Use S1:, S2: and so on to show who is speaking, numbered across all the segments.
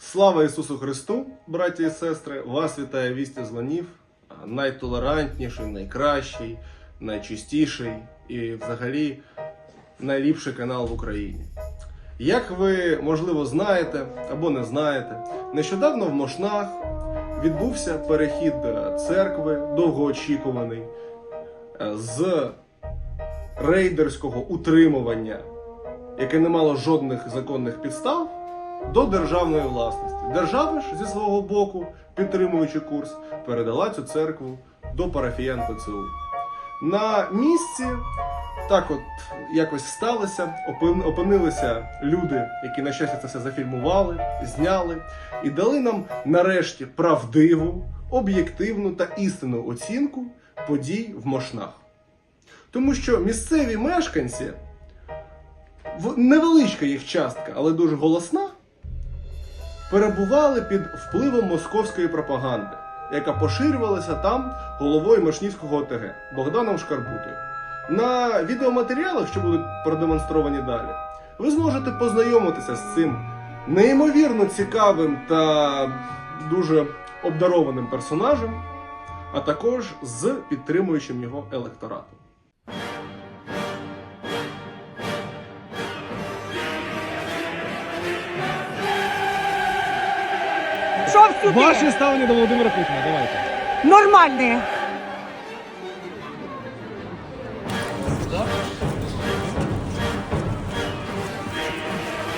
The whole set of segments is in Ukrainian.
S1: Слава Ісусу Христу, браті і сестри! Вас вітає вісті з ланів, найтолерантніший, найкращий, найчистіший і взагалі найліпший канал в Україні. Як ви, можливо, знаєте або не знаєте, нещодавно в Мошнах відбувся перехід церкви, довгоочікуваний, з рейдерського утримування, яке не мало жодних законних підстав, до державної власності. Держава ж зі свого боку, підтримуючи курс, передала цю церкву до парафіян ПЦУ. На місці так от якось сталося, опинилися люди, які на щастя це все зафільмували, зняли і дали нам нарешті правдиву, об'єктивну та істинну оцінку подій в Мошнах. Тому що місцеві мешканці, невеличка їх частка, але дуже голосна, перебували під впливом московської пропаганди, яка поширювалася там головою Мошнівського ОТГ Богданом Шкарбутою. На відеоматеріалах, що будуть продемонстровані далі, ви зможете познайомитися з цим неймовірно цікавим та дуже обдарованим персонажем, а також з підтримуючим його електоратом.
S2: Що сюди?
S3: Ваше ставлення до Володимира Путіна, давайте.
S2: Нормальне.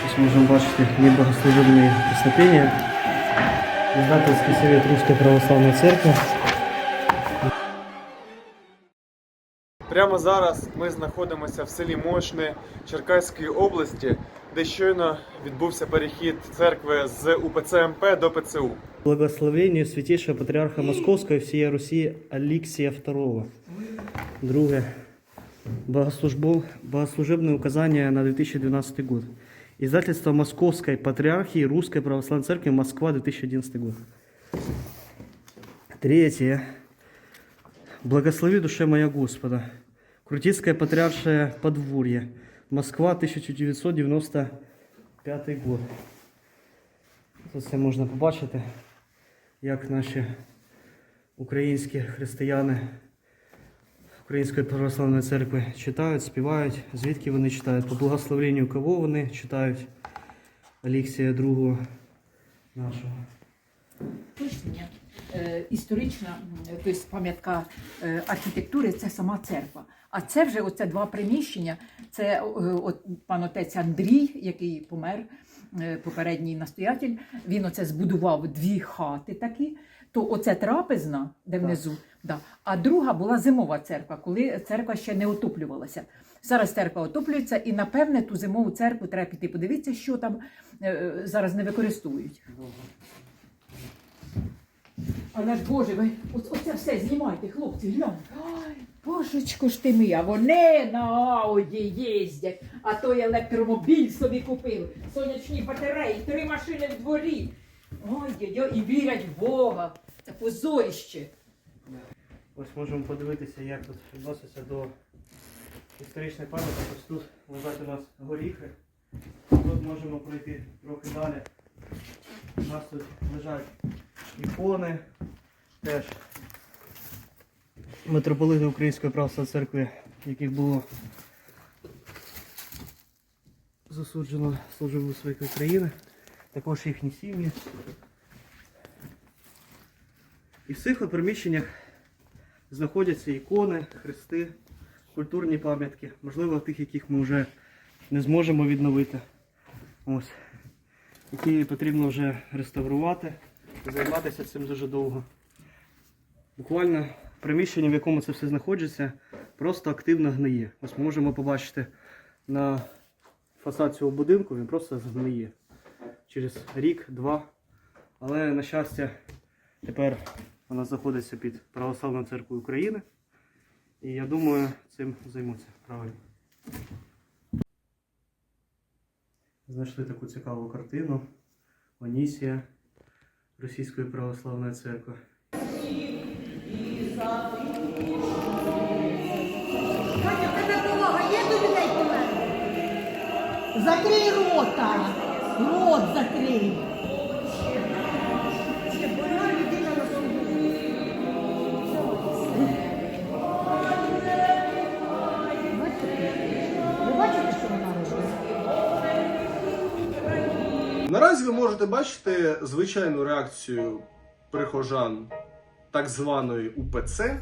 S4: Здесь можем бачити небогослужебные песнопения. Издательский совет Русской Православной Церкви.
S3: Прямо зараз ми знаходимося в селі Мошни Черкаської області, де щойно відбувся перехід церкви з УПЦ МП до ПЦУ.
S4: Благословению Святейшего Патриарха Московского и всей Руси Алексия II. Друге. Богослужбов... Богослужебные указания на 2012 год. Издательство Московской Патриархии Русской Православной Церкви Москва 2011 год. Третье. Благослови душе моя Господа. Крутицкое патриаршее подворье. Москва 1995 год. Тут це можна побачити, як наші українські християни Української православної церкви читають, співають, звідки вони читають, по благословенню кого вони читають Алексія II нашого.
S5: Точно, е, історична тобто пам'ятка е, архітектури це сама церква. А це вже оце два приміщення. Це е, от пан отець Андрій, який помер, е, попередній настоятель. Він оце збудував дві хати такі. То оце трапезна, де внизу, да. а друга була зимова церква, коли церква ще не отоплювалася. Зараз церква отоплюється, і напевне ту зимову церкву треба піти подивитися, що там е, зараз не використовують. Але ж Боже, ви оце, оце все знімайте, хлопці, гляньте. Божечко ж ти мій, а вони на Ауді їздять, а той електромобіль собі купив, сонячні батареї, три машини в дворі. Ой, ой, і вірять в Бога. Це позорище.
S4: Ось можемо подивитися, як тут відноситься до історичної пам'яті. Ось тут лежать у нас горіхи. Тут можемо пройти трохи далі. У нас тут лежать ікони. Теж митрополити Української православної церкви, яких було засуджено службу своєї країни. Також їхні сім'ї. І в цих приміщеннях знаходяться ікони, хрести, культурні пам'ятки, можливо, тих, яких ми вже не зможемо відновити. Ось. Які потрібно вже реставрувати, займатися цим дуже довго. Буквально приміщення, в якому це все знаходиться, просто активно гниє. Ось ми можемо побачити на фасад цього будинку, він просто згниє через рік-два. Але, на щастя, тепер вона знаходиться під Православною церквою України. І я думаю, цим займуться правильно. Знайшли таку цікаву картину. Онісія Російської православної церкви.
S2: Закрий рота. Рот закрий.
S6: Наразі ви можете бачити звичайну реакцію прихожан так званої УПЦ,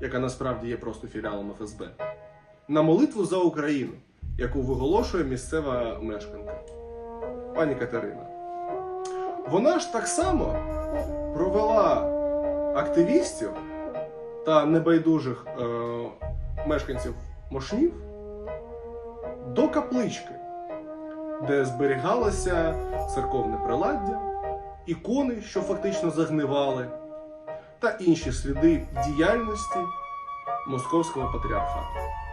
S6: яка насправді є просто філіалом ФСБ, на молитву за Україну яку виголошує місцева мешканка пані Катерина. Вона ж так само провела активістів та небайдужих е, мешканців Мошнів до каплички, де зберігалося церковне приладдя, ікони, що фактично загнивали, та інші сліди діяльності Московського патріархату.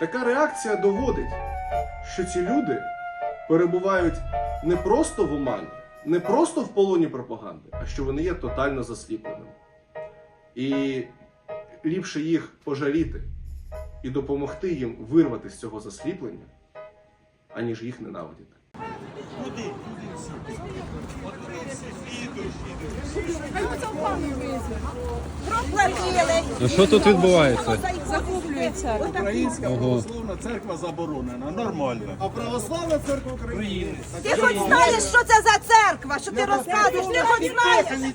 S6: Така реакція доводить, що ці люди перебувають не просто в омані, не просто в полоні пропаганди, а що вони є тотально засліпленими. І ліпше їх пожаліти і допомогти їм вирвати з цього засліплення, аніж їх ненавидіти.
S7: А що тут відбувається?
S1: Українська православна церква заборонена, нормально. А православна церква України.
S2: Ти хоч знаєш, що це за церква, що ти розказуєш, ти хоч знаєш.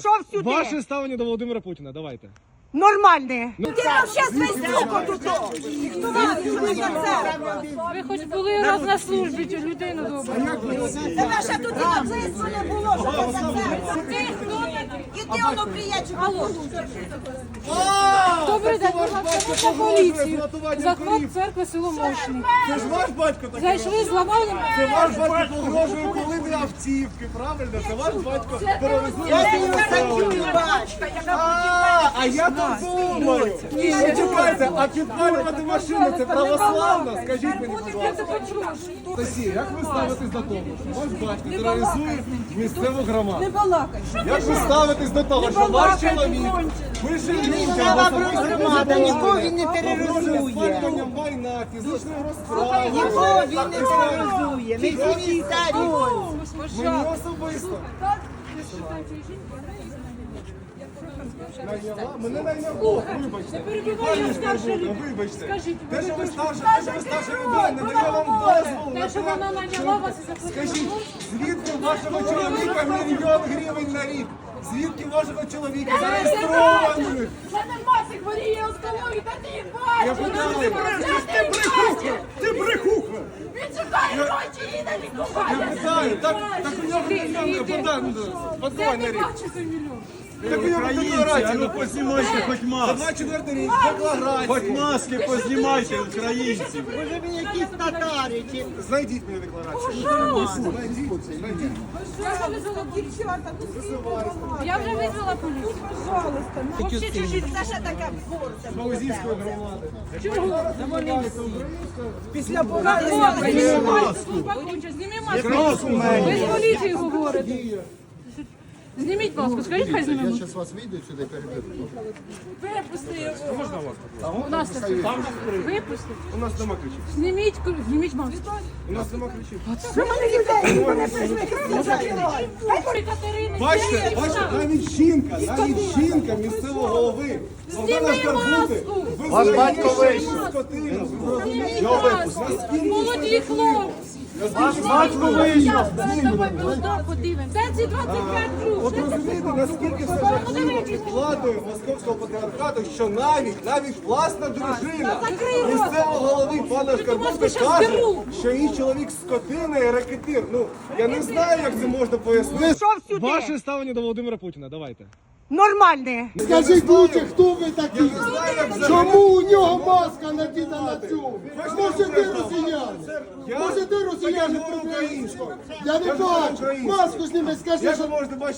S2: Що сюди?
S8: Ваше ставлення до Володимира Путіна, давайте.
S2: Нормальне. Ти вообще звездюку тут. Хто?
S9: Ви хоч були раз на службі, чи людину добру.
S2: Тебе ще тут і написано не було, що це за церква. Іди воно. Алло.
S9: Добрий день, ласка, поліцію. Захват церкви село Мошний.
S1: Це ж ваш батько такий.
S9: Зайшли, зламали.
S1: Це ваш батько погрожує, коли ви автівки, правильно? Це ваш батько тероризує. А, а я тут думаю. Чекайте, а підпалювати машину це православно? Скажіть мені, будь ласка. Стасі, як ви ставитесь до того, що ваш батько тероризує місцеву громаду? Не балакай. Як ви ставитесь до того, що ваш чоловік пише людям громада, нікого він не тероризує. Майна, фізичною розправою. Нікого він не тероризує. Ми всі Мені особисто. Найняла? Мене вибачте.
S9: перебивай, я старша людина.
S1: Вибачте.
S9: Скажіть,
S1: Те, що ви старша, те, що ви старша людина, не дає вам дозволу.
S9: Те, що
S1: на
S9: вона наняла вас і заплатила.
S1: Скажіть, звідки у вашого чоловіка мільйон гривень на рік? Звідки у вашого чоловіка зареєстрованих?
S9: Це не масик, хворіє онкології, та ти бачиш.
S1: Я питаю, ти брехуха, ти брехуха.
S9: Він шукає гроші, їде
S1: Я
S9: лікування.
S1: питаю, так, так у нього мільйон, подай, подай на
S9: Не
S1: рік.
S9: бачу цей мільйон.
S1: Так у нього декларація, ну познімайте хоч маски. За 24 рік декларація. Хоч маски познімайте, українці.
S2: Може він якийсь татари чи
S1: Знайдіть мені декларацію. Знайдіть, знайдіть.
S9: Я вже визвала поліцію. Я вже визвала поліцію. Взагалі чужі.
S2: це ще таке борце.
S1: Маузівської громади.
S9: Чого?
S2: Після
S9: Зніми маску. Ви з поліції говорите. Зніміть маску, скажіть, хай зніме маску.
S10: Сейчас вас выйду сюда и переберу.
S9: Випусти його. Можна вас? У нас так. Випусти.
S1: У нас нема ключів.
S9: Зніміть, зніміть маску.
S1: У нас нема ключів.
S9: Катерини,
S1: Бачите, бачите, навіть жінка, навіть жінка місцевого голови.
S9: Зніми маску.
S1: Ви Ваш батько вийшов. Скотина.
S9: Зніміть маску. Молоді хлопці.
S1: Батько вийшов.
S9: Де ці 25
S1: От розумієте, наскільки все жахливо під владою московського патріархату, що навіть, навіть власна дружина місцевого голови пана Шкарбути каже, що її чоловік скотина і рекетир. Ну, я не знаю, як це можна пояснити.
S8: Ваше ставлення до Володимира Путіна, давайте.
S2: Нормальне.
S10: Скажіть лучше, хто ви такі? Чому у нього маска надіта на цю? Може ти росіян?
S1: Я-
S10: Може ти росіяни
S1: Я говорю українською.
S10: Я не бачу. Маску зніми, скажи, що...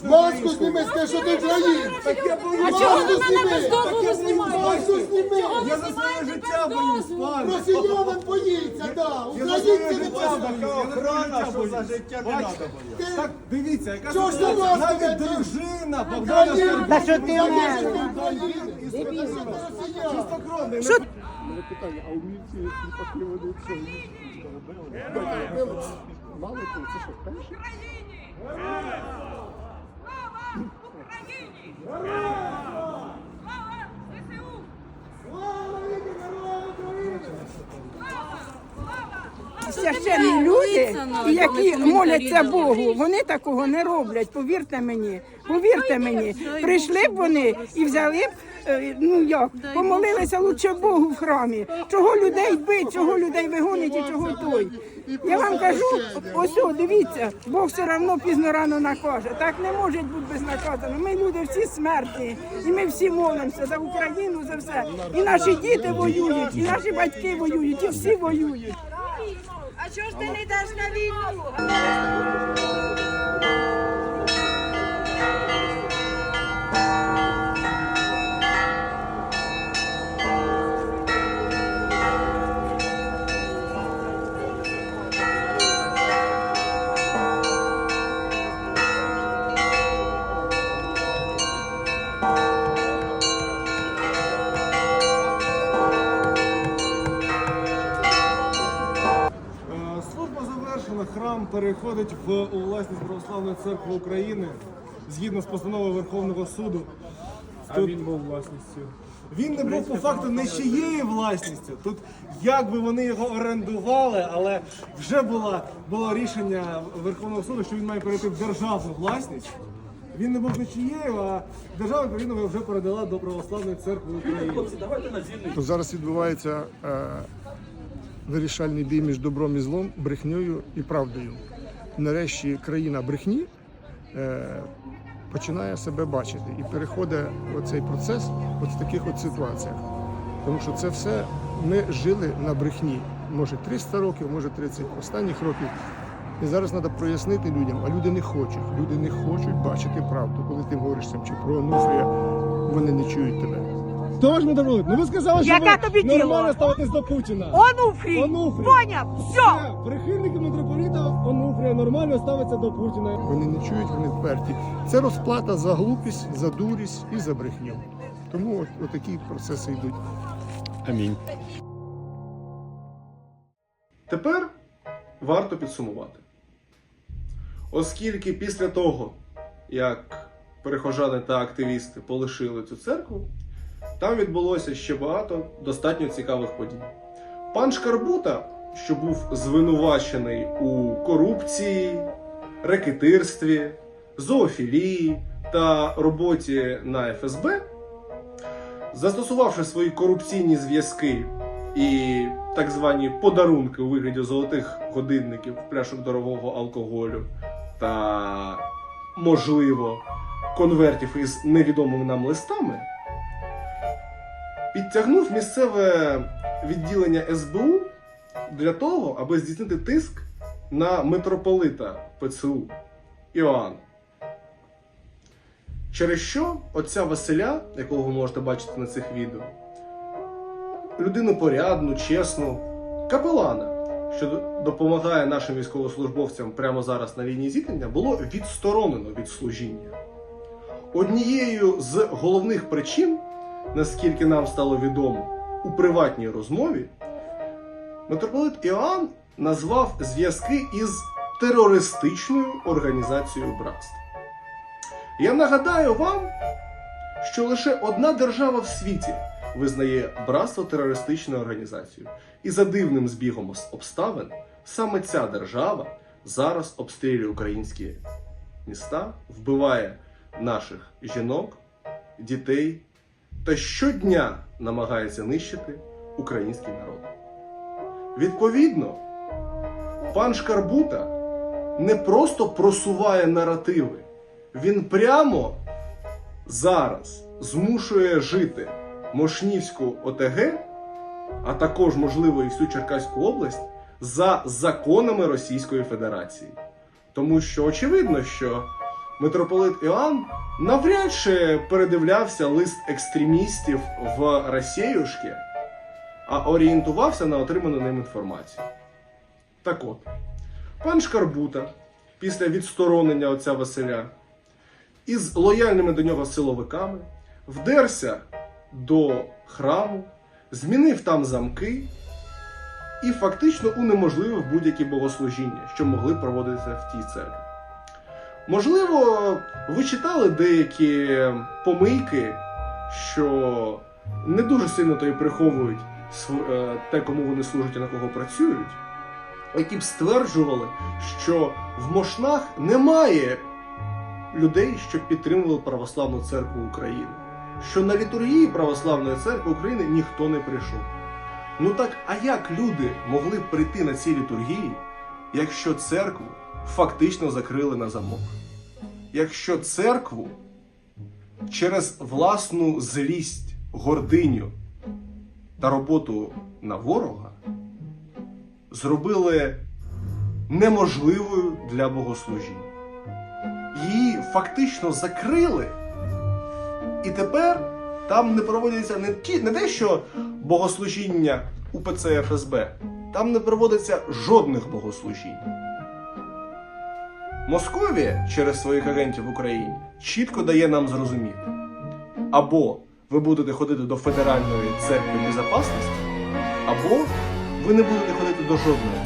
S10: Маску зніми, скажи, що ти українець.
S1: Так я.
S9: А чого ви мене без дозволу знімаєте?
S10: Маску зніми.
S1: Я за своє життя боюсь, пане.
S10: Росіянин боїться,
S1: своє
S10: Українці не боїться.
S1: охрана, що за життя не треба боятися. Так, дивіться, яка
S10: Чого ж ти маску
S1: Навіть дружина Богдана
S10: Українці.
S2: Та що ти. Що?
S10: а у міліції вони що? Мало ти, це що, перший?
S11: Священні люди, які моляться Богу, вони такого не роблять. Повірте мені, повірте мені. Прийшли б вони і взяли б. е, Ну як помолилися лучше Богу в храмі. Чого людей бить, чого людей вигонять і чого той. Я вам кажу, ось дивіться, Бог все одно пізно рано накаже. Так не може бути безнаказано. Ми люди всі смертні, і ми всі молимося за Україну, за все. І наші діти воюють, і наші батьки воюють, і всі воюють.
S2: Чого ж ти не йдеш на війну?
S6: Переходить в у власність Православної церкви України згідно з постановою Верховного суду.
S3: А він був власністю.
S6: Він не був по факту не чиєю власністю. Тут як би вони його орендували, але вже було, було рішення Верховного суду, що він має перейти в державну власність. Він не був не чиєю, а держава відповідно вже передала до Православної церкви України.
S12: То зараз відбувається е, вирішальний бій між добром і злом, брехнею і правдою. Нарешті країна брехні е, починає себе бачити і переходить оцей процес от в таких от ситуаціях. Тому що це все ми жили на брехні. Може 300 років, може 30 останніх років. І зараз треба прояснити людям, а люди не хочуть. Люди не хочуть бачити правду. Коли ти говориш там чи про Онуфрія, вони не чують тебе.
S6: Хто ж митрополит? Ну ви сказали, що
S2: Яке
S6: ви
S2: тобі діло?
S6: нормально ставитесь до Путіна.
S2: Онуфрій!
S6: Онуфрій.
S2: Поняв! Все!
S6: Все, прихильники митрополіта Онуфрія нормально ставиться до Путіна.
S12: Вони не чують, вони вперті. Це розплата за глупість, за дурість і за брехню. Тому от, отакі процеси йдуть. Амінь.
S1: Тепер варто підсумувати. Оскільки після того, як перехожани та активісти полишили цю церкву, там відбулося ще багато достатньо цікавих подій. Пан Шкарбута, що був звинувачений у корупції, рекетирстві, зоофілії та роботі на ФСБ, застосувавши свої корупційні зв'язки і так звані подарунки у вигляді золотих годинників, пляшок дорогого алкоголю та, можливо, конвертів із невідомими нам листами, підтягнув місцеве відділення СБУ для того, аби здійснити тиск на митрополита ПЦУ Іоанна. Через що отця Василя, якого ви можете бачити на цих відео, людину порядну, чесну, капелана, що допомагає нашим військовослужбовцям прямо зараз на лінії зіткнення, було відсторонено від служіння. Однією з головних причин, наскільки нам стало відомо, у приватній розмові, митрополит Іоанн назвав зв'язки із терористичною організацією братства. Я нагадаю вам, що лише одна держава в світі визнає братство терористичною організацією. І за дивним збігом обставин саме ця держава зараз обстрілює українські міста, вбиває наших жінок, дітей та щодня намагається нищити український народ. Відповідно, пан Шкарбута не просто просуває наративи, він прямо зараз змушує жити Мошнівську ОТГ, а також, можливо, і всю Черкаську область за законами Російської Федерації. Тому що очевидно, що митрополит Іоанн навряд чи передивлявся лист екстремістів в Росіюшки, а орієнтувався на отриману ним інформацію. Так от, пан Шкарбута, після відсторонення отця Василя, із лояльними до нього силовиками вдерся до храму, змінив там замки і фактично унеможливив будь-які богослужіння, що могли проводитися в тій церкві. Можливо, ви читали деякі помийки, що не дуже сильно то й приховують е, те, кому вони служать і на кого працюють. які б стверджували, що в Мошнах немає людей, що підтримували Православну церкву України, що на літургії Православної церкви України ніхто не прийшов. Ну так, а як люди могли прийти на ці літургії, якщо церкву фактично закрили на замок? Якщо церкву через власну злість, гординю та роботу на ворога зробили неможливою для богослужіння. Її фактично закрили, і тепер там не проводиться не, ті, не те, що богослужіння УПЦ ФСБ, там не проводиться жодних богослужінь. Московія через своїх агентів в Україні чітко дає нам зрозуміти: або ви будете ходити до Федеральної церкви безпечності, або ви не будете ходити до жодної.